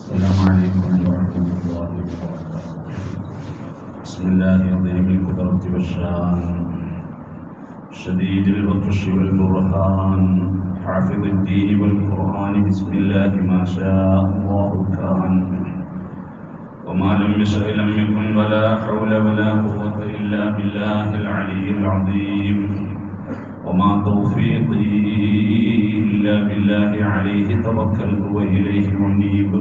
السلام عليكم ورحمة الله وبركاته. بسم الله عظيم القدرة والشان. شديد البطش والبرهان. حافظ الدين والقرآن. بسم الله ما شاء الله كان وما لم يشأ لم يكن ولا حول ولا قوة إلا بالله العلي العظيم. وما توفيقي إلا بالله عليه توكلت وإليه أنيب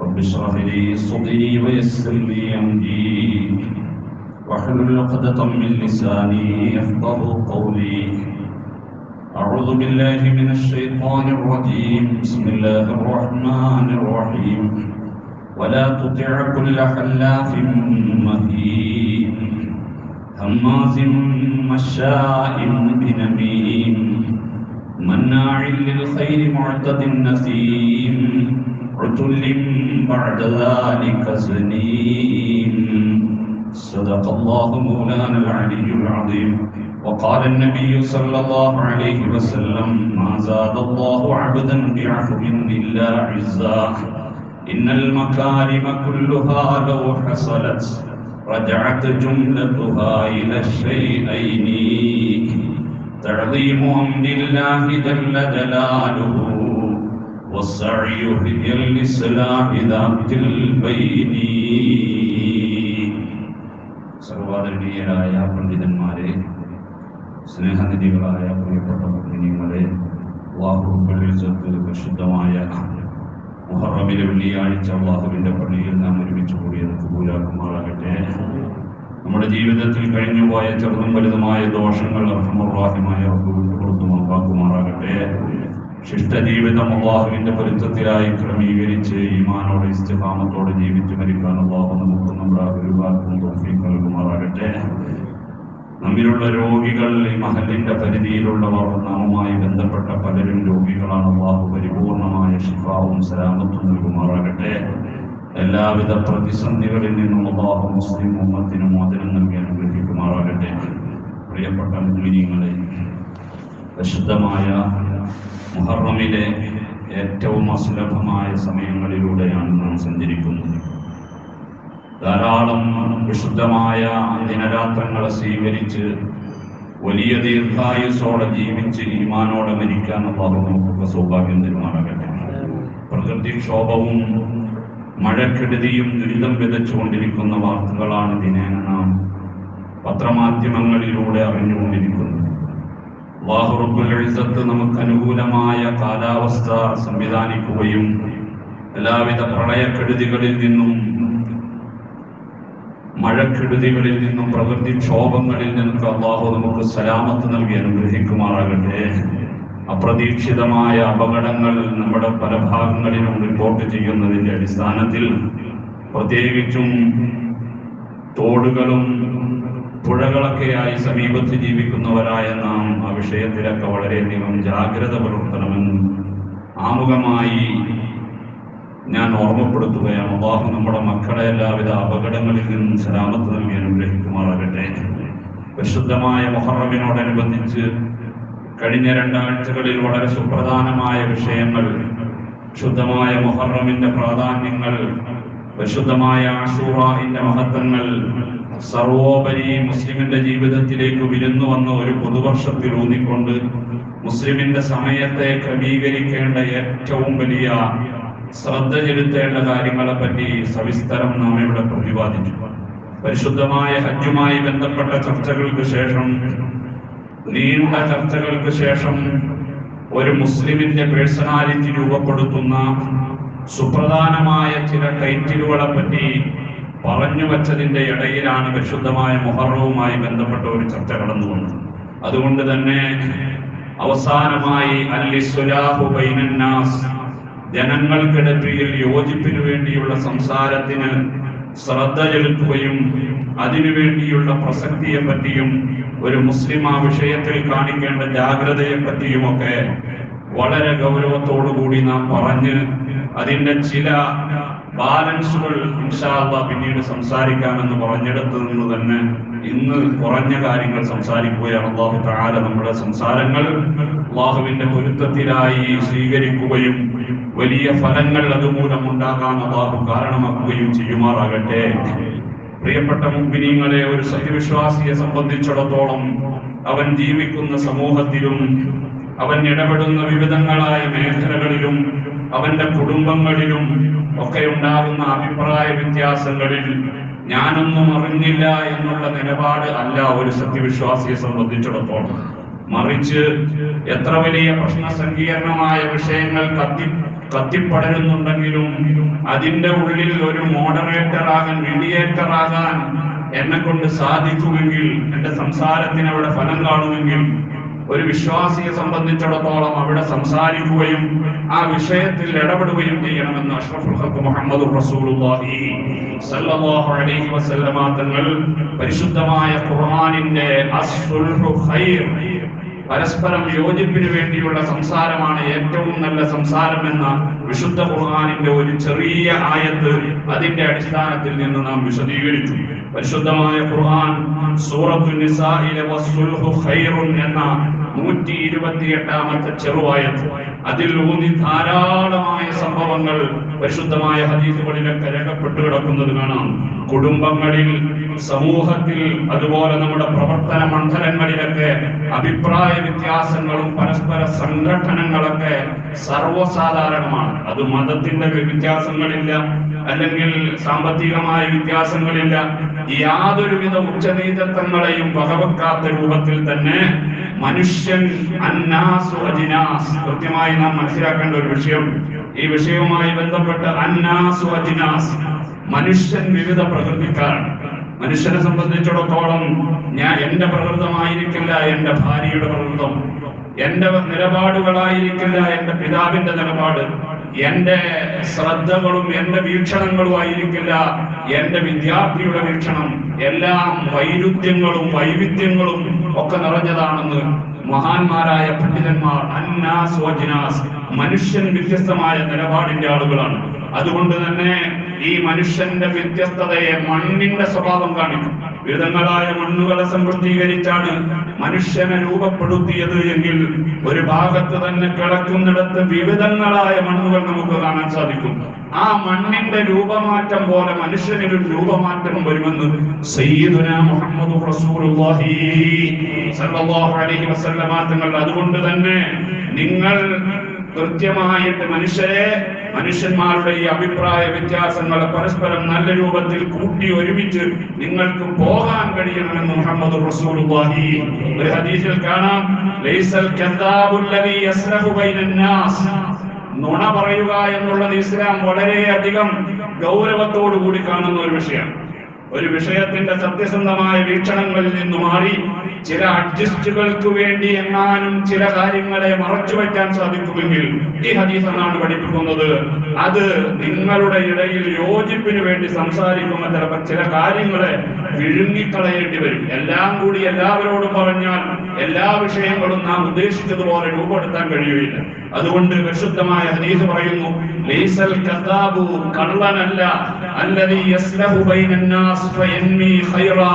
رب اشرح لي صدري ويسر لي أمري. واحلل عقدة من لساني يفقه قولي. أعوذ بالله من الشيطان الرجيم. بسم الله الرحمن الرحيم. ولا تطع كل حلاف مهين. هماز مشاء بنميم. مناع للخير معتد نسيم عتل بعد ذلك زنيم. صدق الله مولانا العلي العظيم. وقال النبي صلى الله عليه وسلم ما زاد الله عبدا بعفو إلا عزا. إن المكارم كلها لو حصلت رجعت جملتها إلى الشيئين. تعظيم أمر الله جل جلاله والسعي في الإصلاح ذات البين സർവാദരണീയരായ പണ്ഡിതന്മാരെ സ്നേഹനിധികളായ പ്രിയപ്പെട്ട മുസ്ലിങ്ങളെ വാഹുക്കളിൽ ചേർത്ത് പരിശുദ്ധമായ മുഹറമിലെ വെള്ളിയാഴ്ച അള്ളാഹുവിന്റെ പള്ളിയിൽ നാം ഒരുമിച്ച് കൂടിയത് കബൂലാക്കുമാറാകട്ടെ നമ്മുടെ ജീവിതത്തിൽ കഴിഞ്ഞുപോയ ചെറുതും വലുതുമായ ദോഷങ്ങൾ അർഹമുറാഹിമായ പുറത്തു മറക്കാക്കുമാറാകട്ടെ ശിഷ്ടജീവിതം അള്ളാഹുവിന്റെ പൊരുത്തത്തിലായി ക്രമീകരിച്ച് ഈമാനോടെ ഇസ്തിഫാമത്തോടെ ജീവിച്ചു മരിക്കാൻ അള്ളാഹു നമുക്ക് നമ്മുടെ അഭിഭാഗം നൽകുമാറാകട്ടെ. നമ്മിലുള്ള രോഗികൾ ഈ മഹലിന്റെ പരിധിയിലുള്ളവർ നാമുമായി ബന്ധപ്പെട്ട പലരും രോഗികളാണ്. അള്ളാഹു പരിപൂർണമായ ശിഫാവും സലാമത്തും നൽകുമാറാകട്ടെ. എല്ലാവിധ പ്രതിസന്ധികളിൽ നിന്നും അള്ളാഹു മുസ്ലിം ഉമ്മത്തിന് മോചനം നൽകി അനുഗ്രഹിക്കുമാറാകട്ടെ. പ്രിയപ്പെട്ട മുസ്ലിങ്ങളെ പ്രശുദ്ധമായ മുഹറമിലെ ഏറ്റവും അസുലഭമായ സമയങ്ങളിലൂടെയാണ് നാം സഞ്ചരിക്കുന്നത്. ധാരാളം വിശുദ്ധമായ ദിനരാത്രങ്ങളെ സ്വീകരിച്ച് വലിയ ദീർഘായുസോടെ ജീവിച്ച് ഈമാനോടെ മരിക്കാൻ അള്ളാഹു നമുക്കൊക്കെ സൗഭാഗ്യം തരുമാറാകട്ടെ. പ്രകൃതിക്ഷോഭവും മഴക്കെടുതിയും ദുരിതം വിതച്ചുകൊണ്ടിരിക്കുന്ന വാർത്തകളാണ് ദിനേന നാം പത്രമാധ്യമങ്ങളിലൂടെ അറിഞ്ഞുകൊണ്ടിരിക്കുന്നത്. അള്ളാഹുറബുൽസത്ത് നമുക്ക് അനുകൂലമായ കാലാവസ്ഥ സംവിധാനിക്കുകയും എല്ലാവിധ പ്രളയക്കെടുതികളിൽ നിന്നും മഴക്കെടുതികളിൽ നിന്നും പ്രകൃതിക്ഷോഭങ്ങളിൽ നിന്നൊക്കെ അള്ളാഹു നമുക്ക് സലാമത്ത് നൽകി അനുഗ്രഹിക്കുമാറാകട്ടെ. അപ്രതീക്ഷിതമായ അപകടങ്ങൾ നമ്മുടെ പല ഭാഗങ്ങളിലും റിപ്പോർട്ട് ചെയ്യുന്നതിന്റെ അടിസ്ഥാനത്തിൽ പ്രത്യേകിച്ചും തോടുകളും പുഴകളൊക്കെയായി സമീപത്ത് ജീവിക്കുന്നവരായ നാം ആ വിഷയത്തിലൊക്കെ വളരെയധികം ജാഗ്രത പുലർത്തണമെന്ന് ആമുഖമായി ഞാൻ ഓർമ്മപ്പെടുത്തുകയാണ്. അള്ളാഹു നമ്മുടെ മക്കളെ എല്ലാവിധ അപകടങ്ങളിൽ നിന്നും സലാമത്ത് നൽകി അനുഗ്രഹിക്കുമാറാകട്ടെ. വിശുദ്ധമായ മൊഹറമിനോടനുബന്ധിച്ച് കഴിഞ്ഞ രണ്ടാഴ്ചകളിൽ വളരെ സുപ്രധാനമായ വിഷയങ്ങൾ ശുദ്ധമായ മൊഹറമിന്റെ പ്രാധാന്യങ്ങൾ വിശുദ്ധമായ ആഷൂറാഹിന്റെ മഹത്വങ്ങൾ സർവോപരി മുസ്ലിമിന്റെ ജീവിതത്തിലേക്ക് വിരുന്നു വന്ന ഒരു പുതുവർഷത്തിൽ ഊന്നിക്കൊണ്ട് മുസ്ലിമിന്റെ സമയത്തെ ക്രമീകരിക്കേണ്ട ഏറ്റവും വലിയ ശ്രദ്ധ ചെലുത്തേണ്ട കാര്യങ്ങളെ പറ്റി സവിസ്തരം നാം ഇവിടെ പ്രതിപാദിച്ചു. പരിശുദ്ധമായ ഹജ്ജുമായി ബന്ധപ്പെട്ട ചർച്ചകൾക്ക് ശേഷം നീണ്ട ചർച്ചകൾക്ക് ശേഷം ഒരു മുസ്ലിമിന്റെ പേഴ്സണാലിറ്റി രൂപപ്പെടുത്തുന്ന സുപ്രധാനമായ ചില ടൈറ്റിലുകളെ പറ്റി പറഞ്ഞു വച്ചതിന്റെ ഇടയിലാണ് പരിശുദ്ധമായ മുഹറവുമായി ബന്ധപ്പെട്ട ഒരു ചർച്ച കടന്നു വന്നത്. അതുകൊണ്ട് തന്നെ അവസാനമായി ജനങ്ങൾക്കിടയിൽ യോജിപ്പിനു വേണ്ടിയുള്ള സംസാരത്തിന് ശ്രദ്ധ ചെലുത്തുകയും അതിനുവേണ്ടിയുള്ള പ്രസക്തിയെ പറ്റിയും ഒരു മുസ്ലിം ആ വിഷയത്തിൽ കാണിക്കേണ്ട ജാഗ്രതയെ പറ്റിയുമൊക്കെ വളരെ ഗൗരവത്തോടുകൂടി നാം പറഞ്ഞ് അതിന്റെ ചില ബാലൻസുകൾ ഇൻഷാല്ല പിന്നീട് സംസാരിക്കാമെന്ന് പറഞ്ഞെടുത്തു നിന്ന് തന്നെ ഇന്ന് കുറഞ്ഞ കാര്യങ്ങൾ സംസാരിക്കുകയാണ്. അള്ളാഹു താല നമ്മുടെ സംസാരങ്ങൾ അള്ളാഹുവിന്റെ പൊരുത്തത്തിലായി സ്വീകരിക്കുകയും വലിയ ഫലങ്ങൾ അതുമൂലം ഉണ്ടാകാൻ അള്ളാഹു കാരണമാക്കുകയും ചെയ്യുമാറാകട്ടെ. പ്രിയപ്പെട്ട മുമ്പിനിങ്ങളെ ഒരു സത്യവിശ്വാസിയെ സംബന്ധിച്ചിടത്തോളം അവൻ ജീവിക്കുന്ന സമൂഹത്തിലും അവൻ ഇടപെടുന്ന വിവിധങ്ങളായ മേഖലകളിലും അവന്റെ കുടുംബങ്ങളിലും ഒക്കെ ഉണ്ടാകുന്ന അഭിപ്രായ വ്യത്യാസങ്ങളിൽ ഞാനൊന്നും അറിഞ്ഞില്ല എന്നുള്ള നിലപാട് അല്ല ഒരു സത്യവിശ്വാസിയെ സംബന്ധിച്ചിടത്തോളം. മറിച്ച് എത്ര വലിയ പ്രശ്ന സങ്കീർണമായ വിഷയങ്ങൾ കത്തി കത്തിപ്പടരുന്നുണ്ടെങ്കിലും അതിന്റെ ഉള്ളിൽ ഒരു മോഡറേറ്റർ ആകാൻ മീഡിയേറ്റർ ആകാൻ എന്നെ കൊണ്ട് സാധിക്കുമെങ്കിൽ എന്റെ സംസാരത്തിന് അവിടെ ഫലം കാണുമെങ്കിൽ ഒരു വിശ്വാസിയെ സംബന്ധിച്ചിടത്തോളം അവിടെ സംസാരിക്കുകയും ആ വിഷയത്തിൽ ഇടപെടുകയും ചെയ്യണമെന്ന് അഷ്റഫുൽ റസൂലുള്ളാഹി അലൈഹി വസല്ലമ തങ്ങൾ പരിശുദ്ധമായ ഖുർആനിന്റെ ഖൈർ പരസ്പരം യോജിപ്പിനു വേണ്ടിയുള്ള സംസാരമാണ് ഏറ്റവും നല്ല സംസാരം എന്ന വിശുദ്ധ ഖുർആാനിന്റെ ഒരു ചെറിയ ആയത്ത് അതിന്റെ അടിസ്ഥാനത്തിൽ നിന്ന് നാം വിശദീകരിച്ചു. പരിശുദ്ധമായ ഖുർആൻ സൂറത്തു നിസായിലെ എന്ന നൂറ്റി ഇരുപത്തിയെട്ടാമത്തെ ചെറുവായത്ത്. അതിൽ ഊന്നി ധാരാളമായ സംഭവങ്ങൾ പരിശുദ്ധമായ ഹദീസുകളിലൊക്കെ രേഖപ്പെട്ടു കിടക്കുന്നത് കാണാം. കുടുംബങ്ങളിൽ സമൂഹത്തിൽ അതുപോലെ നമ്മുടെ പ്രവർത്തന മണ്ഡലങ്ങളിലൊക്കെ അഭിപ്രായ വ്യത്യാസങ്ങളും പരസ്പര സംഘടനകളൊക്കെ സർവസാധാരണമാണ്. അത് മതത്തിന്റെ വ്യത്യാസങ്ങളില്ല അല്ലെങ്കിൽ സാമ്പത്തികമായ വ്യത്യാസങ്ങളില്ല. യാതൊരുവിധ ഉച്ചനീതത്വങ്ങളെയും വകവെക്കാത്ത രൂപത്തിൽ തന്നെ മനുഷ്യൻ അന്നാസു കൃത്യമായി നാം മനസ്സിലാക്കേണ്ട ഒരു വിഷയം. ഈ വിഷയവുമായി ബന്ധപ്പെട്ട് അന്നാസ് മനുഷ്യൻ വിവിധ പ്രകൃതിക്കാരാണ്. മനുഷ്യനെ സംബന്ധിച്ചിടത്തോളം ഞാൻ എന്റെ പ്രകൃതമായിരിക്കില്ല എന്റെ ഭാര്യയുടെ പ്രകൃതം. എന്റെ നിലപാടുകളായിരിക്കില്ല എന്റെ പിതാവിന്റെ നിലപാട്. എന്റെ ശ്രദ്ധകളും എന്റെ വീക്ഷണങ്ങളും ആയിരിക്കില്ല എന്റെ വിദ്യാർത്ഥിയുടെ വീക്ഷണം. എല്ലാം വൈരുദ്ധ്യങ്ങളും വൈവിധ്യങ്ങളും ഒക്കെ നിറഞ്ഞതാണെന്ന് മഹാന്മാരായ പണ്ഡിതന്മാർ അന്നാസ് മനുഷ്യൻ വ്യത്യസ്തമായ നിലപാടിന്റെ ആളുകളാണ്. അതുകൊണ്ട് തന്നെ ഈ മനുഷ്യന്റെ വ്യത്യസ്തതയെ മണ്ണിന്റെ സ്വഭാവം കാണിക്കും. വിധങ്ങളായ മണ്ണുകളെ സമൃദ്ധീകരിച്ചാണ് മനുഷ്യനെ രൂപപ്പെടുത്തിയത് എങ്കിൽ ഒരു ഭാഗത്ത് തന്നെ കിടക്കുന്നിടത്ത് വിവിധങ്ങളായ മണ്ണുകൾ നമുക്ക് കാണാൻ സാധിക്കും. ആ മണ്ണിന്റെ രൂപമാറ്റം പോലെ മനുഷ്യനൊരു രൂപമാറ്റം വരുമെന്ന് റസൂലുള്ളാഹി അലൈഹി വസല്ലമ തങ്ങൾ അതുകൊണ്ട് തന്നെ നിങ്ങൾ കൃത്യമായിട്ട് മനുഷ്യരെ മനുഷ്യന്മാരുടെ ഈ അഭിപ്രായ വ്യത്യാസങ്ങളെ പരസ്പരം നല്ല രൂപത്തിൽ കൂട്ടി ഒരുമിച്ച് നിങ്ങൾക്ക് പോകാൻ കഴിയണമെന്ന് മുഹമ്മദ് ഹദീസിൽ കാണാം ലൈസൽ യസ്റഹു നുണ പറയുക എന്നുള്ളത് ഇസ്ലാം വളരെയധികം ഗൗരവത്തോടു കൂടി കാണുന്ന ഒരു വിഷയമാണ് ഒരു വിഷയത്തിന്റെ സത്യസന്ധമായ വീക്ഷണങ്ങളിൽ നിന്ന് മാറി ചില അഡ്ജസ്റ്റുകൾക്ക് വേണ്ടി എങ്ങാനും ചില കാര്യങ്ങളെ മറച്ചു വയ്ക്കാൻ സാധിക്കുമെങ്കിൽ ഈ ഹദീസ് എന്നാണ് പഠിപ്പിക്കുന്നത്. അത് നിങ്ങളുടെ ഇടയിൽ യോജിപ്പിന് വേണ്ടി സംസാരിക്കുമ്പോൾ ചിലപ്പോൾ ചില കാര്യങ്ങളെ വിഴുങ്ങിക്കളയേണ്ടി വരും. എല്ലാം കൂടി എല്ലാവരോടും പറഞ്ഞാൽ എല്ലാ വിഷയങ്ങളും നാം ഉദ്ദേശിച്ചതുപോലെ രൂപപ്പെടുത്താൻ കഴിയുകയില്ല. അതുകൊണ്ട് വിശുദ്ധമായ ഹദീസ് പറയുന്നു ലൈസൽ കള്ളനല്ല യസ്ലഹു ഖൈറാ.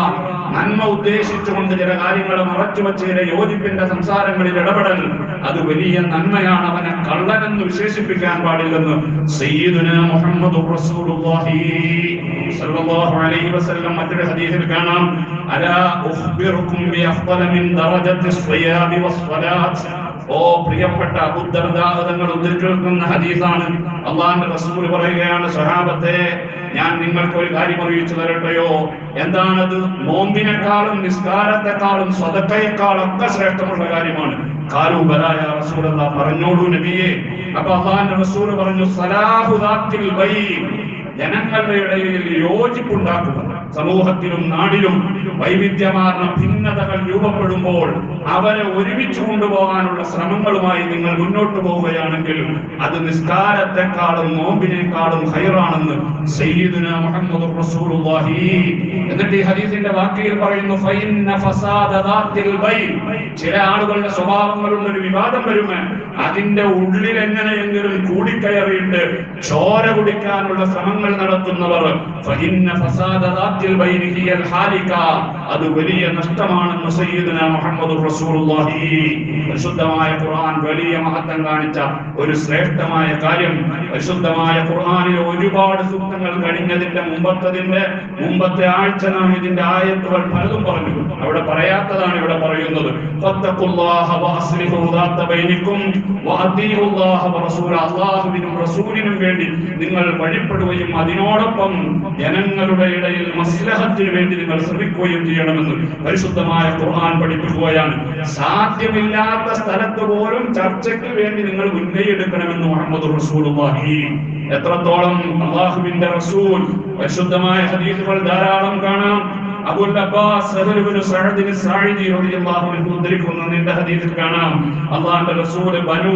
നന്മ ഉദ്ദേശിച്ചുകൊണ്ട് ചില കാര്യങ്ങൾ മറച്ചു വച്ച് ചില യോജിപ്പിന്റെ സംസാരങ്ങളിൽ ഇടപെടൽ അത് വലിയ നന്മയാണ്. അവനെ കള്ളനെന്ന് വിശേഷിപ്പിക്കാൻ പാടില്ലെന്ന് മുഹമ്മദ് റസൂലുള്ളാഹി അലൈഹി വസല്ലം കാണാം. മിൻ ഓ പ്രിയപ്പെട്ട അബുദ്ധർദാഹതങ്ങൾ ഉദ്ധരിച്ചിരിക്കുന്ന ഹദീസാണ്. അള്ളാഹിന്റെ റസൂൽ പറയുകയാണ് സഹാബത്തെ ഞാൻ നിങ്ങൾക്ക് ഒരു കാര്യം അറിയിച്ചു തരട്ടെയോ? എന്താണത്? നോമ്പിനെക്കാളും നിസ്കാരത്തെക്കാളും സ്വതക്കയെക്കാളും ഒക്കെ ശ്രേഷ്ഠമുള്ള കാര്യമാണ്. കാലൂബലായ റസൂൽ പറഞ്ഞോളൂ നബിയെ. അപ്പൊ അള്ളാഹിന്റെ റസൂൽ പറഞ്ഞു സലാഹുദാത്തിൽ വൈ ജനങ്ങളുടെ ഇടയിൽ യോജിപ്പുണ്ടാക്കുക. സമൂഹത്തിലും നാടിലും വൈവിധ്യമാർന്ന ഭിന്നതകൾ രൂപപ്പെടുമ്പോൾ അവരെ ഒരുമിച്ച് കൊണ്ടുപോകാനുള്ള ശ്രമങ്ങളുമായി നിങ്ങൾ മുന്നോട്ട് പോവുകയാണെങ്കിൽ അത് നിസ്കാരത്തെക്കാളും നോമ്പിനേക്കാളും ഹൈറാണെന്ന് റസൂലുള്ളാഹി. എന്നിട്ട് ഈ ഹദീസിന്റെ വാക്കിയിൽ പറയുന്നു ഫസാദ ദാത്തിൽ ചില ആളുകളുടെ സ്വഭാവങ്ങളുള്ള ഒരു വിവാദം വരുമേ. അതിന്റെ ഉള്ളിൽ എങ്ങനെയെങ്കിലും കൂടിക്കയറിയിട്ട് ചോര കുടിക്കാനുള്ള ശ്രമങ്ങൾ നടത്തുന്നവർ ഫസാദ അത് വലിയ നഷ്ടമാണെന്ന് സയ്യിദുന മുഹമ്മദ് റസൂലുള്ളാഹി. പരിശുദ്ധമായ ഖുർആൻ വലിയ മഹത്വം കാണിച്ച ഒരു ശ്രേഷ്ഠമായ കാര്യം. പരിശുദ്ധമായ ഖുർആനിലെ ഒരുപാട് സൂക്തങ്ങൾ കഴിഞ്ഞതിന്റെ മുമ്പത്തതിന്റെ മുമ്പത്തെ ആഴ്ച നാം ഇതിന്റെ ആയത്തുകൾ പലതും പറഞ്ഞു. അവിടെ പറയാത്തതാണ് ഇവിടെ പറയുന്നത്. അല്ലാഹുവിനും റസൂലിനും വേണ്ടി നിങ്ങൾ വഴിപ്പെടുകയും അതിനോടൊപ്പം ജനങ്ങളുടെ ഇടയിൽ മസ്ലഹത്തിന് വേണ്ടി നിങ്ങൾ ശ്രമിക്കുകയും ചെയ്യണമെന്ന് പരിശുദ്ധമായ ഖുർആൻ പഠിപ്പിക്കുകയാണ്. സാധ്യമില്ലാത്ത സ്ഥലത്ത് പോലും ചർച്ചയ്ക്ക് വേണ്ടി നിങ്ങൾ ഉന്നയിയെടുക്കണമെന്ന് മുഹമ്മദ് റസൂലുള്ളാഹി. എത്രത്തോളം അള്ളാഹുവിന്റെ റസൂൽ പരിശുദ്ധമായ ഹദീസുകൾ ധാരാളം കാണാം. Abul Abbas Sahl ibn Saad റളിയല്ലാഹു അൻഹു ഉദ്ധരിക്കുന്ന നിന്റെ ഹദീസിൽ കാണാം. റസൂൽ ബനു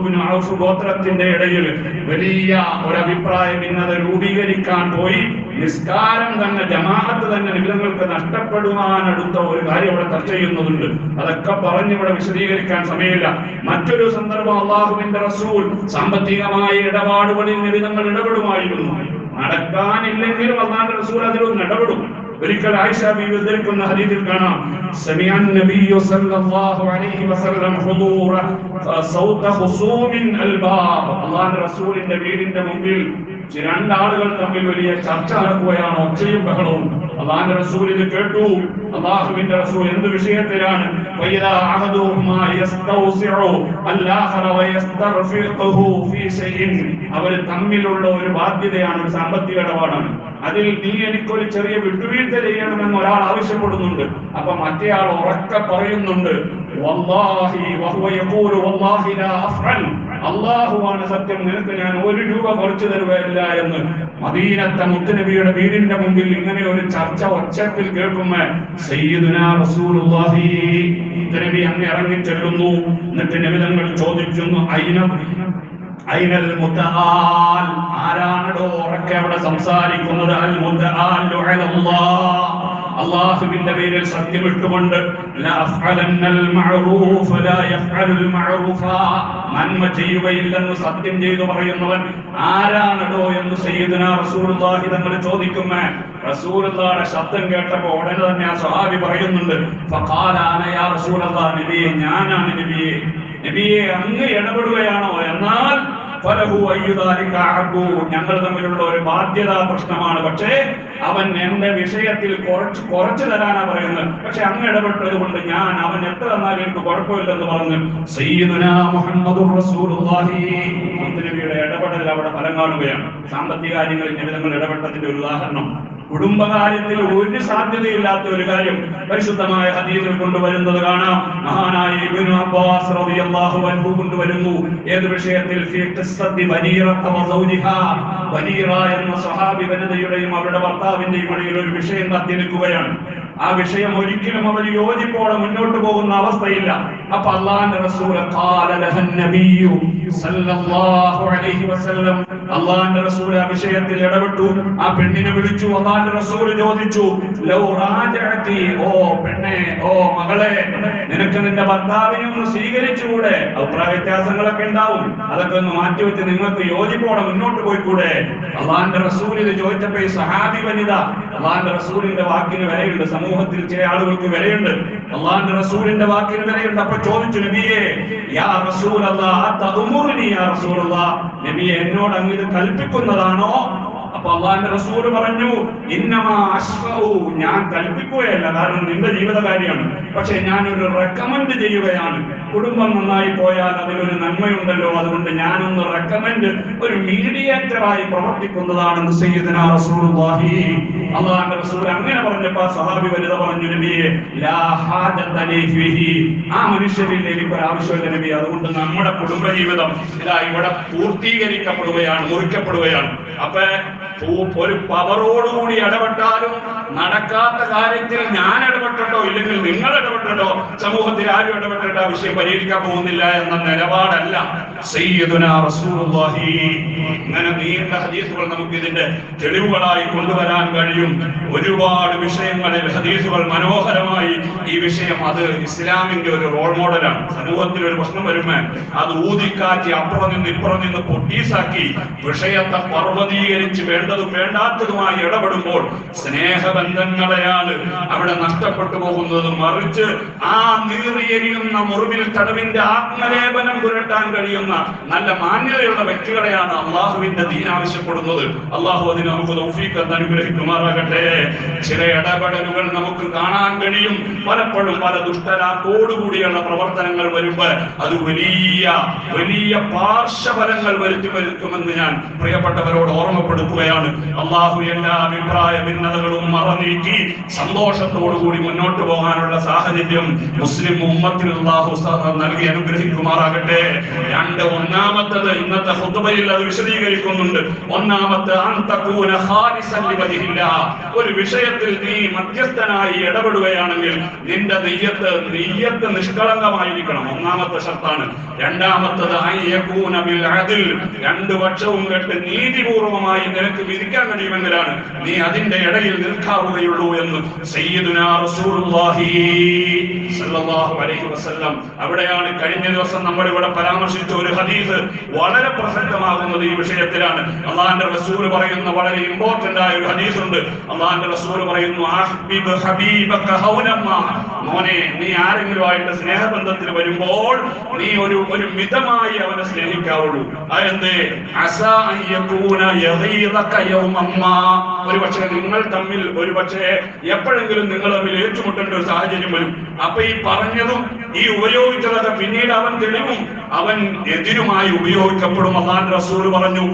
ഇബ്നു ഔഫ് ഗോത്രത്തിന്റെ ഇടയിൽ വലിയ ഒരു അഭിപ്രായ ഭിന്നത രൂപീകരിക്കാൻ പോയി. നിസ്കാരം തന്നെ ജമാഅത്ത് തന്നെ നിബിധങ്ങൾക്ക് നഷ്ടപ്പെടുവാനടുത്ത ഒരു കാര്യം ഇവിടെ ചർച്ച ചെയ്യുന്നതുണ്ട്. അതൊക്കെ പറഞ്ഞ് ഇവിടെ വിശദീകരിക്കാൻ സമയമില്ല. മറ്റൊരു സന്ദർഭം അള്ളാഹുവിന്റെ റസൂൽ സാമ്പത്തികമായ ഇടപാടുകളിൽ നിബിധങ്ങൾ ഇടപെടുമായിരുന്നു. നടക്കാനില്ലെങ്കിലും അള്ളാഹുന്റെ റസൂൽ അതിലൊന്നും ഇടപെടും. ഒരിക്കൽ ആയിഷ ബീവി ഉദ്ധരിക്കുന്ന ഹദീസിൽ കാണാം. സമിഅൻ നബിയ്യു സല്ലല്ലാഹു അലൈഹി വസല്ലം ഹുദൂറ സൗത ഖുസൂമിൻ അൽബാബ്. അല്ലാഹുവിന്റെ റസൂലിന്റെ വീടിന്റെ മുമ്പിൽ ഈ രണ്ടാളുകൾ തമ്മിൽ വലിയ ചർച്ച നടക്കുകയാണ്. ഒച്ചയും ബഹളവും. അള്ളാഹിന്റെ റസൂൽ ഇത് കേട്ടു. അള്ളാഹുവിന്റെ റസൂൽ എന്ത് വിഷയത്തിലാണ്? അവർ തമ്മിലുള്ള ഒരു ബാധ്യതയാണ് ഒരു സാമ്പത്തിക ഇടപാടാണ്. അതിൽ നീ എനിക്കൊരു ചെറിയ വിട്ടുവീഴ്ച ചെയ്യണമെന്ന് ഒരാൾ ആവശ്യപ്പെടുന്നുണ്ട്. അപ്പൊ മറ്റേയാൾ ഉറക്കെ പറയുന്നുണ്ട്. വല്ലാഹി വല്ലാഹി ലാ അള്ളാഹുവാണ് സത്യം. നിനക്ക് ഞാൻ ഒരു രൂപ കുറച്ചു തരുകയില്ല എന്ന് മദീനത്തെ മുത്തുനബിയുടെ വീടിന്റെ മുമ്പിൽ ഇങ്ങനെ ഒരു ചർച്ച ഒച്ചത്തിൽ കേൾക്കുമ്പോ സയ്യിദുനാ റസൂലുള്ളാഹി മുത്തുനബി അങ്ങ് ഇറങ്ങി ചെല്ലുന്നു. എന്നിട്ട് നിബിധങ്ങൾ ചോദിക്കുന്നു അയിനം? അയിനൽ ആരാണോ ഉറക്കെ അവിടെ സംസാരിക്കുന്നത്? അൽ മുത്തആൽ അള്ളാഹുവിന്റെ പേരിൽ സത്യമിട്ടുകൊണ്ട് നന്മ ചെയ്യുകയില്ലെന്ന് സത്യം ചെയ്തു പറയുന്നവൻ ആരാണടോ എന്ന് സയ്യിദുനാ റസൂലുള്ളാഹി തങ്ങൾ ചോദിക്കുമേ റസൂർദാടെ ശബ്ദം കേട്ടപ്പോ ഉടനെ തന്നെ ആ സ്വഹാബി പറയുന്നുണ്ട് ഞാനാണ് നബിയെ നബിയെ അങ്ങ് ഇടപെടുകയാണോ എന്നാൽ. ഞങ്ങൾ തമ്മിലുള്ള ഒരു ബാധ്യതാ പ്രശ്നമാണ്. പക്ഷേ അവൻ എന്റെ വിഷയത്തിൽ കുറച്ച് കുറച്ച് തരാനാ പറയുന്നത്. പക്ഷെ അങ്ങ് ഇടപെട്ടത് കൊണ്ട് ഞാൻ അവൻ എത്ര തന്നാലും എനിക്ക് കുഴപ്പമില്ലെന്ന് പറഞ്ഞു സയ്യിദുനാ നബിയുടെ ഇടപെടൽ അവിടെ ഫലം കാണുകയാണ്. സാമ്പത്തിക കാര്യങ്ങളിൽ ഞങ്ങൾ ഇടപെട്ടതിന്റെ ഒരു ഉദാഹരണം. കുടുംബകാര്യത്തിൽ ഒരു സാധ്യതയില്ലാത്ത ഒരു കാര്യം പരിശുദ്ധമായ ഹദീസിൽ കൊണ്ടുവരുന്നത് കാണാം. മഹാനായ ഇബ്നു അബ്ബാസ് റളിയല്ലാഹു അൻഹു കൊണ്ടുവരുന്നു. ഏത് വിഷയത്തിൽ? ഫീ ഖിസ്സത്തി ബനീറത വ സൗജിഹാ ബനീറ എന്ന സ്വഹാബി വനിതയുടെയും അവരുടെ ഭർത്താവിന്റെയും ഇടയിൽ ഒരു വിഷയം കത്തി നിൽക്കുകയാണ് ആ വിഷയം ഒരിക്കലും അവർ യോജിപ്പോടെ മുന്നോട്ട് പോകുന്ന അവസ്ഥയില്ല. അപ്പൊ അള്ളാന്റെ റസൂൽ ഖാല ലഹൻ അള്ളാന്റെ റസൂൽ ആ വിഷയത്തിൽ ഇടപെട്ടു. ആ പെണ്ണിനെ വിളിച്ചു അള്ളാന്റെ റസൂൽ ചോദിച്ചു ഓ പെണ്ണെ ഓ മകളെ നിനക്ക് നിന്റെ ഭർത്താവിനെ ഒന്ന് സ്വീകരിച്ചുകൂടെ? അഭിപ്രായ വ്യത്യാസങ്ങളൊക്കെ ഉണ്ടാവും. അതൊക്കെ ഒന്ന് മാറ്റിവെച്ച് നിങ്ങൾക്ക് യോജിപ്പോടെ മുന്നോട്ട് പോയിക്കൂടെ? അള്ളാന്റെ റസൂൽ ഇത് ചോദിച്ചപ്പോ ഈ സഹാബി വനിത അള്ളാന്റെ റസൂലിന്റെ വാക്കിന് വിലയുണ്ട്. സമൂഹത്തിൽ ചില ആളുകൾക്ക് വിലയുണ്ട്. അള്ളാന്റെ റസൂലിന്റെ വാക്കിന് വിലയുണ്ട്. അപ്പൊ ചോദിച്ചു നബിയെ യാ റസൂൽ അള്ളാഹ് നബിയെ എന്നോട് അങ്ങ് കൽപ്പിക്കുന്നതാണോ? അപ്പൊ അള്ളാന്റെ റസൂൽ പറഞ്ഞു ഇന്നമാ ഞാൻ കൽപ്പിക്കുകയല്ല കാരണം നിന്റെ ജീവിത കാര്യമാണ് പക്ഷെ ഞാൻ ഒരു റെക്കമെൻഡ് ചെയ്യുകയാണ്. കുടുംബം നന്നായി പോയാൽ അതിനൊരു നന്മയുണ്ടല്ലോ. അതുകൊണ്ട് ഞാനൊന്ന് റെക്കമെൻഡ് ഒരു മീഡിയേറ്ററായി പ്രവർത്തിക്കുന്നതാണെന്ന് സയ്യിദന റസൂലുള്ളാഹി. അള്ളാന്റെ റസൂൽ അങ്ങനെ പറഞ്ഞപ്പോ സഹാബി വനിത പറഞ്ഞു നബിയെ ലാ ഹാജത ഫീഹി. ആ മനുഷ്യരിൽ എനിക്ക് ഒരു ആവശ്യമില്ല നബി അതുകൊണ്ട് നമ്മുടെ കുടുംബജീവിതം ഇതാ ഇവിടെ പൂർത്തീകരിക്കപ്പെടുകയാണ് മുറിക്കപ്പെടുകയാണ്. അപ്പൊ ഒരു പവറോടുകൂടി ഇടപെട്ടാലും നടക്കാത്ത കാര്യത്തിൽ ഞാൻ ഇടപെട്ടിട്ടോ ഇല്ലെങ്കിൽ നിങ്ങൾ ഇടപെട്ടിട്ടോ സമൂഹത്തിൽ ആരും ഇടപെട്ടിട്ട് ആ വിഷയം പരിഹരിക്കാൻ പോകുന്നില്ല എന്ന നിലപാടല്ല. ഇങ്ങനെ നീണ്ട ഹദീസുകൾ നമുക്ക് ഇതിന്റെ തെളിവുകളായി കൊണ്ടുവരാൻ കഴിയും. ഒരുപാട് വിഷയങ്ങളിൽ ഹദീസുകൾ മനോഹരമായി ഈ വിഷയം അത് ഇസ്ലാമിന്റെ ഒരു റോൾ മോഡലാണ് സമൂഹത്തിൽ ഒരു പ്രശ്നം വരുമ്പോൾ അത് ഊതിക്കാറ്റി അപ്പുറം നിന്ന് ഇപ്പുറം നിന്ന് പൊട്ടീസാക്കി വിഷയത്തെ പർവതീകരിച്ച് വേണ്ടതും വേണ്ടാത്തതുമായി ഇടപെടുമ്പോൾ സ്നേഹ ശരീരബന്ധങ്ങളെയാണ് അവിടെ നഷ്ടപ്പെട്ടു പോകുന്നത് മറിച്ച് ആ നീറിയെരിയുന്ന മുറിവിൽ തടവിന്റെ ആത്മലേപനം പുരട്ടാൻ കഴിയുന്ന നല്ല മാന്യതയുള്ള വ്യക്തികളെയാണ് അള്ളാഹുവിന്റെ ദീൻ ആവശ്യപ്പെടുന്നത്. അള്ളാഹു അതിന് നമുക്ക് തൗഫീഖ് എന്ന് അനുഗ്രഹിക്കുമാറാകട്ടെ. ചില ഇടപെടലുകൾ നമുക്ക് കാണാൻ കഴിയും. പലപ്പോഴും പല ദുഷ്ടരാക്കോടുകൂടിയുള്ള പ്രവർത്തനങ്ങൾ വരുമ്പോൾ അത് വലിയ വലിയ പാർശ്വഫലങ്ങൾ വരുത്തി വരുത്തുമെന്ന് ഞാൻ പ്രിയപ്പെട്ടവരോട് ഓർമ്മപ്പെടുത്തുകയാണ്. അള്ളാഹു എല്ലാ അഭിപ്രായ ഭിന്നതകളും മറനീക്കി സന്തോഷത്തോടുകൂടി മുന്നോട്ട് പോകാനുള്ള സാഹചര്യം മുസ്ലിം അള്ളാഹു സ- നൽകി അനുഗ്രഹിക്കുമാറാകട്ടെ. രണ്ട് ഒന്നാമത്തത് ഇന്നത്തെ ഹുദ്ബയിൽ അത് വിശദീകരിക്കുന്നുണ്ട്. ഒന്നാമത്തെ ഒരു വിഷയത്തിൽ നീ മധ്യസ്ഥനായി ഇടപെടുകയാണെങ്കിൽ നിന്റെ നെയ്യത്ത് നെയ്യത്ത് നിഷ്കളങ്കമായിരിക്കണം. ഒന്നാമത്തെ ഷർത്താണ്. രണ്ടാമത്തത്. രണ്ട് പക്ഷവും കേട്ട് നീതിപൂർവമായി നിനക്ക് വിധിക്കാൻ കഴിയുമെങ്കിലാണ് നീ അതിന്റെ ഇടയിൽ നിൽക്കാവുകയുള്ളൂ എന്ന് അവിടെയാണ് കഴിഞ്ഞ ദിവസം നമ്മൾ ഇവിടെ പരാമർശിച്ച ഒരു ഹദീസ് വളരെ പ്രസക്തമാകുന്നത് ഈ വിഷയത്തിലാണ് അള്ളാഹാന്റെ റസൂൽ പറയുന്ന വളരെ ഇമ്പോർട്ടന്റ് ആയ ഒരു ഹദീസ് ഉണ്ട് അള്ളാഹാന്റെ റസൂൽ പറയുന്നു. മോനെ നീ ആരെങ്കിലുമായിട്ട് സ്നേഹബന്ധത്തിൽ വരുമ്പോൾ നീ ഒരു ഒരു മിതമായി അവനെ സ്നേഹിക്കാവുള്ളൂ. ഒരു പക്ഷേ നിങ്ങൾ തമ്മിൽ ഒരു പക്ഷേ എപ്പോഴെങ്കിലും നിങ്ങൾ തമ്മിൽ ഏറ്റുമുട്ടേണ്ട ഒരു സാഹചര്യം വരും. അപ്പൊ ഈ പറഞ്ഞതും ഈ ഉപയോഗിച്ചതൊക്കെ പിന്നീട് അവൻ തെളിവും. അവൻ എതിരുമായി ഉപയോഗിക്കപ്പെടും. അള്ളാൻ റസൂൽ പറഞ്ഞു.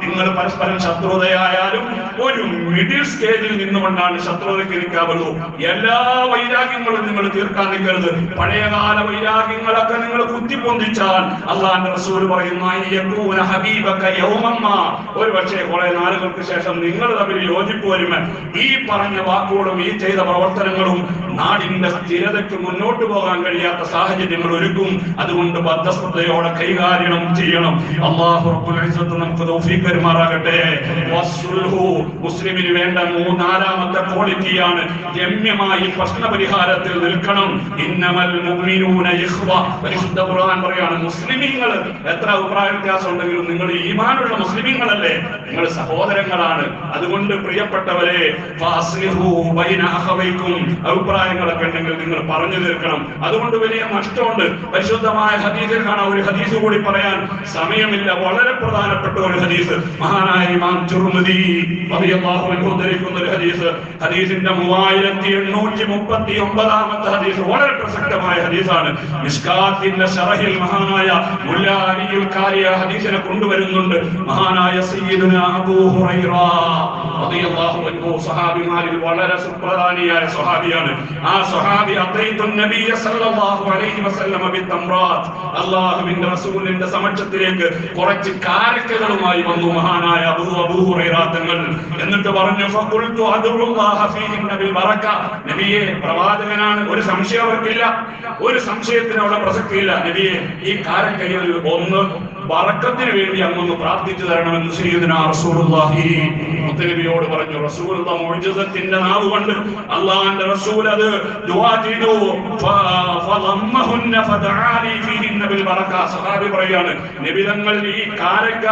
നിങ്ങൾ പരസ്പരം ശത്രുതയായാലും ഒരു മിഡിൽ സ്റ്റേജിൽ നിന്നുകൊണ്ടാണ് ശത്രുതയ്ക്ക് നിൽക്കാവുള്ളൂ എല്ലാ വൈരാഗ്യങ്ങളും നിങ്ങൾ തീർക്കാൻ നിൽക്കരുത്. പഴയകാല വൈരാഗ്യങ്ങളൊക്കെ നിങ്ങൾ കുത്തിപ്പൊന്തിച്ചാൽ അള്ളാന്റെ റസൂൽ പറയുന്നു. ഒരു പക്ഷേ കുറെ നാളുകൾക്ക് ശേഷം നിങ്ങൾ തമ്മിൽ യോജിപ്പ് ഈ പറഞ്ഞ വാക്കുകളും ഈ ചെയ്ത പ്രവർത്തനങ്ങളും നാടിന്റെ സ്ഥിരതയ്ക്ക് മുന്നോട്ട് പോകാൻ കഴിയാത്ത സാഹചര്യങ്ങൾ ഒരുക്കും. അതുകൊണ്ട് ബദ്ധശ്രദ്ധയോടെ കൈകാര്യം ചെയ്യണം. അള്ളാഹു നമുക്ക് തൗഫീഖ് പെരുമാറാകട്ടെ മുസ്ലിമിന് വേണ്ട മൂന്നാലാമത്തെ ക്വാളിറ്റിയാണ് രമ്യമായി പ്രശ്ന പരിഹാരത്തിൽ നിൽക്കണം. ഇന്നമൽ മുഅ്മിനൂന പരിശുദ്ധ പറയാണ് മുസ്ലിമീങ്ങൾ എത്ര അഭിപ്രായ വ്യത്യാസം ഉണ്ടെങ്കിലും നിങ്ങൾ ഈമാനുള്ള മുസ്ലിമീങ്ങളല്ലേ? നിങ്ങൾ സഹോദരങ്ങളാണ്. അതുകൊണ്ട് പ്രിയപ്പെട്ടവരെ ഫാസ്ലിഹു ബൈന അഖവൈക്കും നിങ്ങൾ പറഞ്ഞു തീർക്കണം. അതുകൊണ്ട് വലിയ നഷ്ടമുണ്ട്. പരിശുദ്ധമായ ഹദീസിൽ കാണാം. ഒരു ഹദീസ് കൂടി പറയാൻ സമയമില്ല. വളരെ പ്രധാനപ്പെട്ട ഒരു ഹദീസ്. മഹാനായ ഇമാം അൻഹു ഉദ്ധരിക്കുന്ന ഒരു ഹദീസ്. ഹദീസിന്റെ മൂവായിരത്തി എണ്ണൂറ്റി മുപ്പത്തി ഒമ്പതാമത്തെ ഹദീസ് വളരെ പ്രസക്തമായ ഹദീസാണ്. മിസ്കാത്തിന്റെ ഷറഹിൽ മഹാനായ മുല്ല അലിയുൽ കാരിയ ഹദീസിനെ കൊണ്ടുവരുന്നുണ്ട്. മഹാനായ സയ്യിദുന അബൂ ഹുറൈറ റളിയല്ലാഹു അൻഹു സഹാബിമാരിൽ വളരെ സുപ്രധാനിയായ സ്വഹാബിയാണ് ആ നബിയ സല്ലല്ലാഹു അലൈഹി വസല്ലമ ബിത്തംറാത്ത്. അല്ലാഹുവിന്റെ റസൂലിന്റെ സമക്ഷത്തിലേക്ക് കുറച്ച് കാരക്കകളുമായി വന്നു മഹാനായ അബൂ ഹുറൈറ തങ്ങൾ. എന്നിട്ട് പറഞ്ഞു ഫഖുൽതു അദുല്ലാഹ ഫീഹിന്ന ബിൽ ബറക നബിയെ പ്രവാചകനാണ്. ഒരു സംശയം അവർക്കില്ല. ഒരു സംശയത്തിന് അവിടെ പ്രസക്തിയില്ല. നബിയെ ഈ കാരക്കയിൽ ഒന്ന് ബറക്കത്തിന് വേണ്ടി അങ്ങൊന്ന് പ്രാർത്ഥിച്ചു തരണമെന്ന് സയ്യിദുനാ റസൂലുള്ളാഹി പറഞ്ഞു റസൂലുള്ള മുഅ്ജിസത്തിന്റെ നാവ് കൊണ്ട് അള്ളാഹുവിന്റെ റസൂൽ അത് ദുആ ബറക സഹാബി ഈ കാരക്ക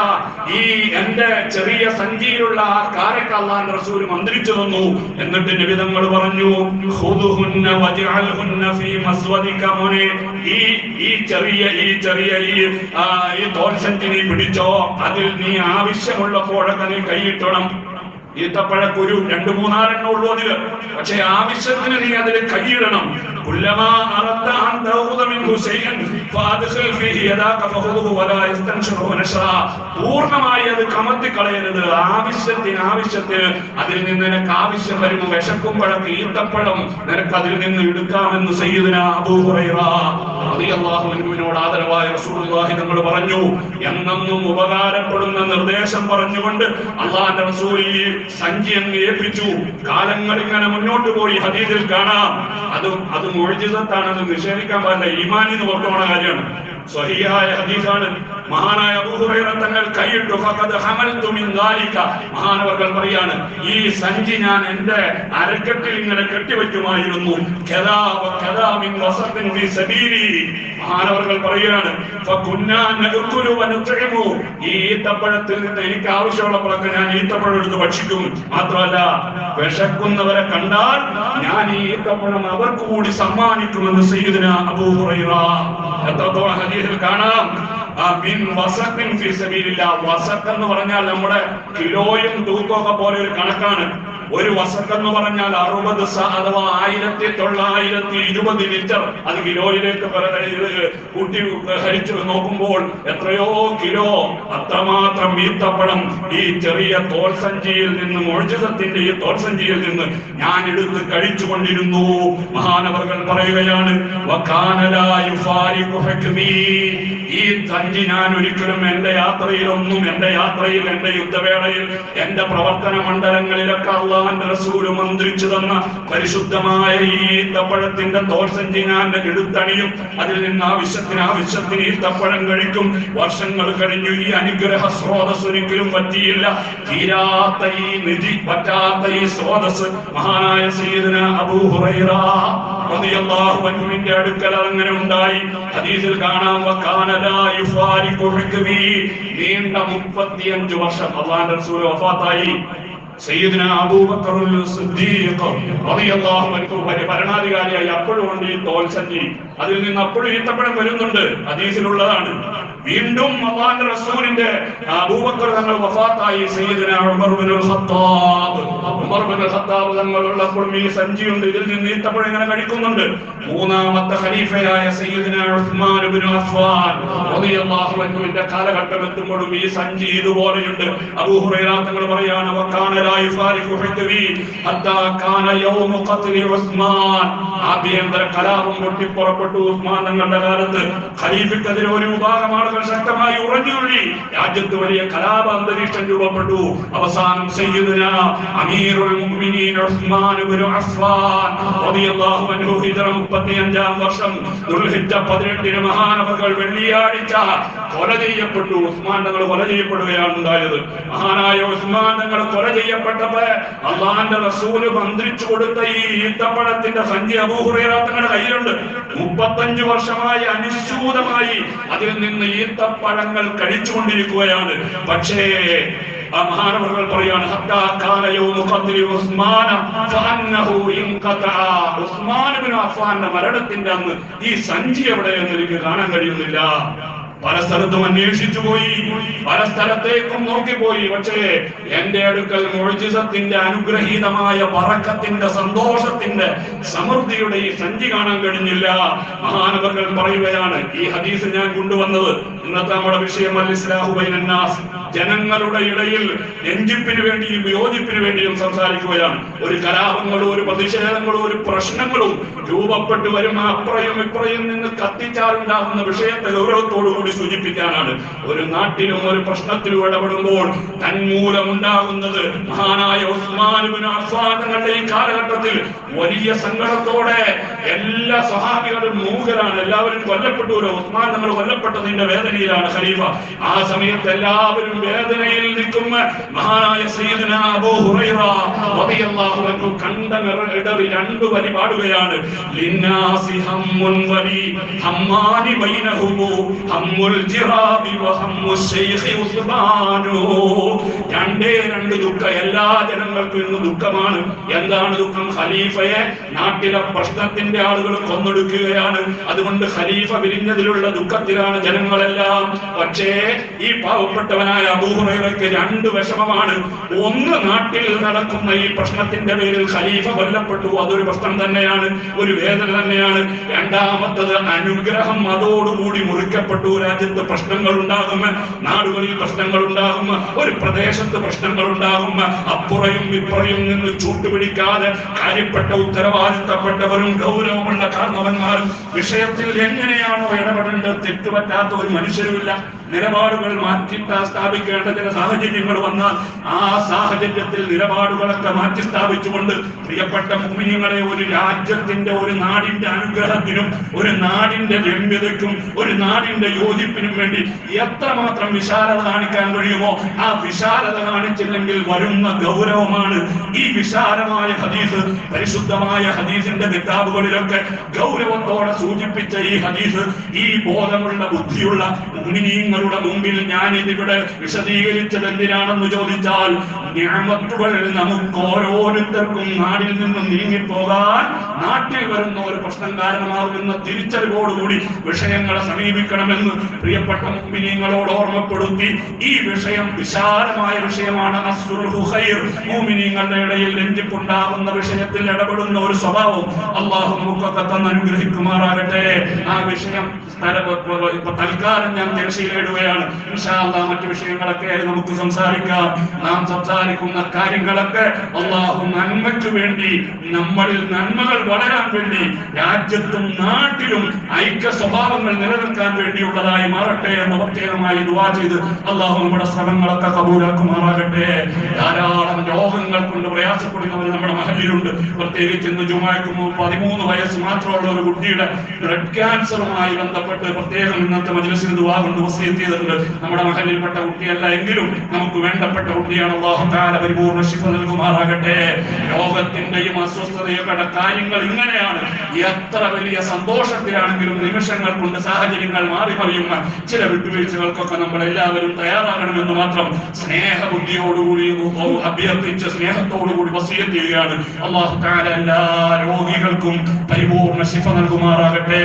ഈ എന്റെ ചെറിയ സഞ്ചിയിലുള്ള ആ കാരക്ക അള്ളാഹുവിന്റെ റസൂൽ മന്ത്രിച്ചു തന്നു. എന്നിട്ട് നബി തങ്ങൾ പറഞ്ഞു ഫീ മസ്വദിക ഈ ഈ ചെറിയ ഈ ചെറിയ ഈ ഈ തോൽസഞ്ചി നീ പിടിച്ചോ അതിൽ നീ ആവശ്യമുള്ളപ്പോഴൊക്കെ നീ കൈയിട്ടണം ഈത്തപ്പഴക്കുരു രണ്ടു മൂന്നാലെണ്ണം ഉള്ളൂ അതിൽ. പക്ഷെ ആവശ്യത്തിന് നീ അതിൽ കൈയിടണം. കുല്ലമാ അറദ്ത അൻ തൗദ മിൻഹു ശൈഅൻ ഫഅദ്ഖിൽ ഫീഹി യദാക ഫഖുദുഹു വലാ യസ്തൻഷിറുഹു നശ്റാ പൂർണമായി അത് കമത്തി കളയരുത്. ആവശ്യത്തിന് ആവശ്യത്തിന് അതിൽ നിന്ന് നിനക്ക് ആവശ്യം വരുമ്പോൾ വിശക്കുമ്പോഴൊക്കെ ഈത്തപ്പഴം നിനക്ക് അതിൽ നിന്ന് എടുക്കാമെന്ന് സയ്യിദുന അബൂ ഹുറൈറ റളിയല്ലാഹു അൻഹുവിനോട് ആദരവായ റസൂലുള്ളാഹി തങ്ങൾ പറഞ്ഞു. എന്നെന്നും ഉപകാരപ്പെടുന്ന നിർദ്ദേശം പറഞ്ഞുകൊണ്ട് അള്ളാന്റെ റസൂൽ ഈ സഞ്ചി അങ്ങ് ഏൽപ്പിച്ചു. കാലങ്ങൾ ഇങ്ങനെ മുന്നോട്ട് പോയി. ഹദീസിൽ കാണാം. അത് അത് മുഴുജിതത്താണ് അത് നിഷേധിക്കാൻ പാടില്ല. ഈമാനിന്ന് പുറത്തു പോണ കാര്യമാണ്. ഹദീസാണ്. മഹാനായ അബൂഹുറൈറ തങ്ങൾ കൈയിട്ടു ഫഖദ് ഹമൽതു മിൻ മഹാനവർകൾ പറയാണ് ഈ സഞ്ചി ഞാൻ എന്റെ അരക്കെട്ടിൽ ഇങ്ങനെ കെട്ടിവെക്കുമായിരുന്നു. സബീലി. മഹാനവർകൾ പറയാണ് ഫകുന്നാ നഅകുലു ഈ ഈത്തപ്പഴത്തിൽ നിന്ന് എനിക്ക് ആവശ്യമുള്ളപ്പോഴൊക്കെ ഞാൻ ഈത്തപ്പഴം എടുത്ത് ഭക്ഷിക്കും. മാത്രമല്ല വിശക്കുന്നവരെ കണ്ടാൽ ഞാൻ ഈ ഈത്തപ്പഴം അവർക്ക് കൂടി സമ്മാനിക്കുമെന്ന് സയ്യിദുന അബൂ ഹുറൈറ. എത്രത്തോളം ഹദീസിൽ കാണാം. വസഖിൻ ഫി സബീലില്ലാഹ് വസഖ് എന്ന് പറഞ്ഞാൽ നമ്മുടെ കിലോയും തൂക്കമൊക്കെ പോലെ ഒരു കണക്കാണ്. ഒരു വസഖ് എന്ന് പറഞ്ഞാൽ അറുപത് അഥവാ ആയിരത്തി തൊള്ളായിരത്തി ഇരുപത് ലിറ്റർ അത് കിലോയിലേക്ക് കൂട്ടി ഹരിച്ചു നോക്കുമ്പോൾ എത്രയോ കിലോ അത്രമാത്രം ഈത്തപ്പഴം ഈ ചെറിയ തോൽസഞ്ചിയിൽ നിന്ന് മോചിതത്തിന്റെ ഈ തോൽസഞ്ചിയിൽ നിന്ന് ഞാൻ എടുത്ത് കഴിച്ചു കൊണ്ടിരുന്നു മഹാനവർകൾ പറയുകയാണ്. ഈ സഞ്ചി ഞാൻ ഒരിക്കലും എന്റെ യാത്രയിലൊന്നും എന്റെ യാത്രയിൽ എന്റെ യുദ്ധവേളയിൽ എന്റെ പ്രവർത്തന മണ്ഡലങ്ങളിലൊക്കെ അള്ളാന്റെ റസൂൽ മന്ത്രിച്ചു തന്ന പരിശുദ്ധമായ ഈ ഈത്തപ്പഴത്തിന്റെ തോൽസഞ്ചി ഞാൻ എടുത്തണിയും അതിൽ നിന്ന് ആവശ്യത്തിന് ആവശ്യത്തിന് ഈത്തപ്പഴം കഴിക്കും. വർഷങ്ങൾ കഴിഞ്ഞു ഈ അനുഗ്രഹ സ്രോതസ് ഒരിക്കലും പറ്റിയില്ല. തീരാത്ത ഈ നിധി പറ്റാത്ത ഈ സ്രോതസ് മഹാനായ സീദന അബൂഹുറൈറ അടുക്കൽ അങ്ങനെ ഉണ്ടായി. ഹദീസിൽ കാണാം നീണ്ട 35 വർഷം അല്ലാഹുവിന്റെ റസൂൽ വഫാത്തായി. സയ്യിദ്ന അബൂബക്കർ സിദ്ദീഖ് റളിയല്ലാഹു അൻഹു ഭര- ഭരണാധികാരിയായി അപ്പോഴും ഉണ്ട് ഈ തോൽസഞ്ചി അതിൽ നിന്ന് അപ്പോഴും ഈത്തപ്പഴം വരുന്നുണ്ട്. ഹദീസിലുള്ളതാണ്. വീണ്ടും അള്ളാഹുവിന്റെ റസൂലിന്റെ അബൂബക്കർ തങ്ങൾ വഫാത്തായി Syedna Umar bin Khattab. Umar bin Khattab തങ്ങൾ ഉള്ളപ്പോഴും ഈ സഞ്ചിയുണ്ട് ഇതിൽ നിന്ന് ഈത്തപ്പഴം ഇങ്ങനെ കഴിക്കുന്നുണ്ട്. മൂന്നാമത്തെ ഖലീഫയായ സയ്യിദ്ന ഉസ്മാൻ ബിൻ അഫ്ഫാൻ റളിയല്ലാഹു അൻഹുവിന്റെ കാലഘട്ടം എത്തുമ്പോഴും ഈ സഞ്ചി ഇതുപോലെയുണ്ട്. അബൂ ഹുറൈറ തങ്ങൾ പറയാണ് വകാന ലാ യുഫാരിഖു ഹുക്മി ഹത്താ കാന യൗമ ഖത്ലി ഉസ്മാൻ ആഭ്യന്തര കലാപം പൊട്ടിപ്പുറപ്പെട്ടു ഉസ്മാൻ തങ്ങളുടെ കാലത്ത്. ഖലീഫയ്ക്കെതിരെ ഒരു വിഭാഗം ആളുകൾ ശക്തമായി ഉറഞ്ഞുള്ളി രാജ്യത്ത് വലിയ കലാപ അന്തരീക്ഷം രൂപപ്പെട്ടു. അവസാനം സയ്യിദുന അമീറുൽ മുഅ്മിനീൻ ഉസ്മാൻ ഇബ്നു അഫ്ഫാൻ റളിയല്ലാഹു അൻഹു ഹിജ്റ 35 വർഷം ദുൽഹിജ്ജ 18 മഹാനവകൾ വെള്ളിയാഴ്ച കൊല ചെയ്യപ്പെട്ടു. ഉസ്മാൻ തങ്ങൾ കൊല ചെയ്യപ്പെടുകയാണ് ഉണ്ടായത്. മഹാനായ ഉസ്മാൻ തങ്ങൾ കൊല ചെയ്യപ്പെട്ടപ്പോ അള്ളാന്റെ റസൂൽ മന്ത്രിച്ചു കൊടുത്ത ഈ ഈത്തപ്പഴത്തിന്റെ സഞ്ചി അബൂഹുറേറാത്തങ്ങളുടെ കയ്യിലുണ്ട്. മുപ്പത്തഞ്ചു വർഷമായി അനുസ്യൂതമായി അതിൽ നിന്ന് ഈത്തപ്പഴങ്ങൾ കഴിച്ചുകൊണ്ടിരിക്കുകയാണ്. പക്ഷേ മരണത്തിന്റെ അന്ന് ഈ സഞ്ചി എവിടെ എന്ന് എനിക്ക് കാണാൻ കഴിയുന്നില്ല. പല സ്ഥലത്തും അന്വേഷിച്ചു പോയി. പല സ്ഥലത്തേക്കും നോക്കിപ്പോയി പക്ഷേ എന്റെ അടുക്കൽ മോഴിജിസത്തിന്റെ അനുഗ്രഹീതമായ പറക്കത്തിന്റെ സന്തോഷത്തിന്റെ സമൃദ്ധിയുടെ ഈ സഞ്ചി കാണാൻ കഴിഞ്ഞില്ല. മഹാനവർകൾ പറയുകയാണ് ഈ ഹദീസ് ഞാൻ കൊണ്ടുവന്നത്. ഇന്നത്തെ നമ്മുടെ വിഷയം അൽ ഇസ്ലാഹു ജനങ്ങളുടെ ഇടയിൽ രഞ്ജിപ്പിന് വേണ്ടിയും യോജിപ്പിന് വേണ്ടിയും സംസാരിക്കുകയാണ്. ഒരു കലാപങ്ങളും ഒരു പ്രതിഷേധങ്ങളും ഒരു പ്രശ്നങ്ങളും രൂപപ്പെട്ടു വരും. അപ്പുറയും ഇപ്പുറയും നിന്ന് കത്തിച്ചാറുണ്ടാകുന്ന വിഷയത്തെ ഗൗരവത്തോടു കൂടി സൂചിപ്പിക്കാനാണ്. ഒരു നാട്ടിലും ഒരു പ്രശ്നത്തിലും ഇടപെടുമ്പോൾ തന്മൂലമുണ്ടാകുന്നത് മഹാനായ അഫ്ഫാൻ ഈ കാലഘട്ടത്തിൽ വലിയ സങ്കടത്തോടെ എല്ലാ സഹാബികളും മൂകരാണ്. എല്ലാവരും കൊല്ലപ്പെട്ടു. ഉസ്മാൻ നമ്മൾ കൊല്ലപ്പെട്ടതിന്റെ വേദനയിലാണ് ഖലീഫ. ആ സമയത്ത് എല്ലാവരും വേദനയിൽ നിൽക്കും മഹാനായ സയ്യിദന അബൂ ഹുറൈറ റളിയല്ലാഹു ലിന്നാസി ഹമ്മുൽ ഉസ്മാനു. രണ്ടേ എല്ലാ ജനങ്ങൾക്കും ഇന്ന് ദുഃഖമാണ്. എന്താണ് ദുഃഖം? ഖലീഫയെ നാട്ടിലെ പ്രശ്നത്തിന്റെ ആളുകൾ കൊന്നൊടുക്കുകയാണ്. അതുകൊണ്ട് ഖലീഫ വിരിഞ്ഞതിലുള്ള ദുഃഖത്തിലാണ് ജനങ്ങളെല്ലാം. പക്ഷേ ഈ പാവപ്പെട്ടവനായ അബൂഹുറയ്ക്ക് രണ്ട് വിഷമമാണ്. ഒന്ന് നാട്ടിൽ നടക്കുന്ന ഈ പ്രശ്നത്തിന്റെ പേരിൽ ഖലീഫ കൊല്ലപ്പെട്ടു. അതൊരു പ്രശ്നം തന്നെയാണ് ഒരു വേദന തന്നെയാണ്. രണ്ടാമത്തത് അനുഗ്രഹം അതോടുകൂടി മുറിക്കപ്പെട്ടു. രാജ്യത്ത് പ്രശ്നങ്ങൾ ഉണ്ടാകും നാടുകളിൽ പ്രശ്നങ്ങൾ ഉണ്ടാകും ഒരു പ്രദേശത്ത് പ്രശ്നങ്ങൾ ഉണ്ടാകും അപ്പുറയും ഇപ്പുറയും നിന്ന് ചൂട്ടുപിടിക്കാതെ കാര്യപ്പെട്ട ഉത്തരവാദിത്തപ്പെട്ടവരും ഗൗരവമുള്ള കാരണവന്മാരും വിഷയത്തിൽ എങ്ങനെയാണോ ഇടപെടേണ്ടത്? തെറ്റുപറ്റാത്ത ഒരു മനുഷ്യരുമില്ല. നിലപാടുകൾ മാറ്റി സ്ഥാപിക്കേണ്ട ചില സാഹചര്യങ്ങൾ വന്നാൽ ആ സാഹചര്യത്തിൽ നിലപാടുകളൊക്കെ മാറ്റി സ്ഥാപിച്ചുകൊണ്ട് പ്രിയപ്പെട്ട മുമിനിങ്ങളെ ഒരു രാജ്യത്തിന്റെ ഒരു നാടിന്റെ അനുഗ്രഹത്തിനും ഒരു നാടിന്റെ രമ്യതയ്ക്കും ഒരു നാടിന്റെ യോജിപ്പിനും വേണ്ടി എത്രമാത്രം വിശാലത കാണിക്കാൻ കഴിയുമോ ആ വിശാലത കാണിച്ചില്ലെങ്കിൽ വരുന്ന ഗൗരവമാണ് ഈ വിശാലമായ ഹദീസ് പരിശുദ്ധമായ ഹദീസിന്റെ കിതാബുകളിലൊക്കെ ഗൗരവത്തോടെ സൂചിപ്പിച്ച ഈ ഹദീസ് ഈ ബോധമുള്ള ബുദ്ധിയുള്ള മുഅ്മിനീങ്ങളുടെ മുമ്പിൽ ഞാൻ ഇതിവിടെ വിശദീകരിച്ചത് എന്തിനാണെന്ന് ചോദിച്ചാൽ ഞാമത്തുകൾ നമുക്ക് ഓരോരുത്തർക്കും നാടിൽ നിന്നും നീങ്ങിപ്പോകാൻ നാട്ടിൽ വരുന്ന ഒരു പ്രശ്നം കാരണമാകുന്ന തിരിച്ചറിവോടുകൂടി വിഷയങ്ങളെ സമീപിക്കണമെന്ന് പ്രിയപ്പെട്ട മുമ്പിനീങ്ങളോട് ഓർമ്മപ്പെടുത്തി ഈ വിഷയം വിശാലമായ വിഷയമാണ്. ഭൂമിനീങ്ങളുടെ ഇടയിൽ രഞ്ജിപ്പുണ്ടാകുന്ന വിഷയത്തിൽ ഇടപെടുന്ന ഒരു സ്വഭാവം അള്ളാഹു നമുക്കൊക്കെ തന്നെ അനുഗ്രഹിക്കുമാറാകട്ടെ ആ വിഷയം തൽക്കാലം ഞാൻ തിരശ്ശീലയിടുകയാണ് അല്ലാഹ് മറ്റു വിഷയങ്ങളൊക്കെ നമുക്ക് സംസാരിക്കാം. നാം സംസാരിക്കുന്ന കാര്യങ്ങളൊക്കെ അള്ളാഹു നന്മയ്ക്ക് വേണ്ടി നമ്മളിൽ നന്മകൾ വളരാൻ വേണ്ടി രാജ്യത്തും നാട്ടിലും ഐക്യ സ്വഭാവങ്ങൾ നിലനിൽക്കാൻ വേണ്ടിയുള്ളതായി മാറട്ടെ എന്ന് പ്രത്യേകമായി ദുവാ ചെയ്ത് അള്ളാഹു നമ്മുടെ ശ്രമങ്ങളൊക്കെ കബൂലാക്കുമാറാകട്ടെ. ധാരാളം രോഗങ്ങൾ കൊണ്ട് പ്രയാസപ്പെടുന്നവർ നമ്മുടെ മഹലിലുണ്ട്. പ്രത്യേകിച്ച് ഇന്ന് ജുമാക്ക് പതിമൂന്ന് വയസ്സ് മാത്രമുള്ള ഒരു കുട്ടിയുടെ ബ്ലഡ് ക്യാൻസറുമായി ബന്ധപ്പെട്ട് പ്രത്യേകം ഇന്നത്തെ മജ്ലിസിന് ദുവാ കൊണ്ട് വസീയത്ത് ചെയ്തിട്ടുണ്ട്. നമ്മുടെ മഹലിൽപ്പെട്ട കുട്ടിയല്ല എങ്കിലും നമുക്ക് വേണ്ടപ്പെട്ട കുട്ടിയാണ് അള്ളാഹു താല പരിപൂർണ ശിഫ നൽകുമാറാകട്ടെ. രോഗത്തിന്റെയും അസ്വസ്ഥതയുടെ കാര്യങ്ങൾ ഇങ്ങനെയാണ്. എത്ര വലിയ സന്തോഷത്തിലാണെങ്കിലും നിമിഷങ്ങൾ കൊണ്ട് സാഹചര്യങ്ങൾ മാറി മറിയുന്ന ചില വിട്ടുവീഴ്ചകൾക്കൊക്കെ നമ്മൾ എല്ലാവരും തയ്യാറാകണമെന്ന് മാത്രം സ്നേഹബുദ്ധിയോടുകൂടി അഭ്യർത്ഥിച്ച് സ്നേഹത്തോടുകൂടി വസീയത്ത് അള്ളാഹു താല എല്ലാ രോഗികൾക്കും പരിപൂർണ ശിഫ നൽകുമാറാകട്ടെ.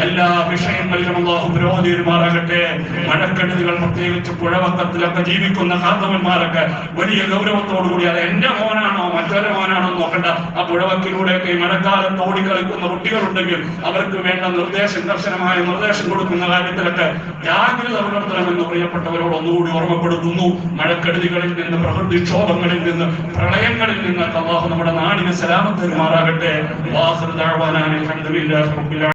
എല്ലാ വിഷയങ്ങളിലും അള്ളാഹു പുരോഗതിമാറാകട്ടെ മഴക്കെടുതികൾ പ്രത്യേകിച്ച് പുഴവക്കത്തിലൊക്കെ ജീവിക്കുന്ന കാർത്തവന്മാരൊക്കെ വലിയ ഗൗരവത്തോടുകൂടി അത് എന്റെ മോനാണോ മറ്റൊരു മോനാണോ എന്ന് നോക്കണ്ട ആ പുഴവക്കിലൂടെയൊക്കെ മഴക്കാലത്ത് ഓടിക്കളിക്കുന്ന കുട്ടികളുണ്ടെങ്കിൽ അവർക്ക് വേണ്ട നിർദ്ദേശം കർശനമായ നിർദ്ദേശം കൊടുക്കുന്ന കാര്യത്തിലൊക്കെ ജാഗ്രത പുലർത്തണമെന്ന് പ്രിയപ്പെട്ടവരോട് ഒന്നുകൂടി ഓർമ്മപ്പെടുത്തുന്നു. മഴക്കെടുതികളിൽ നിന്ന് പ്രകൃതിക്ഷോഭങ്ങളിൽ നിന്ന് പ്രളയങ്ങളിൽ നിന്ന് അള്ളാഹു നമ്മുടെ നാടിന് സലാമത്ത് മാറാകട്ടെ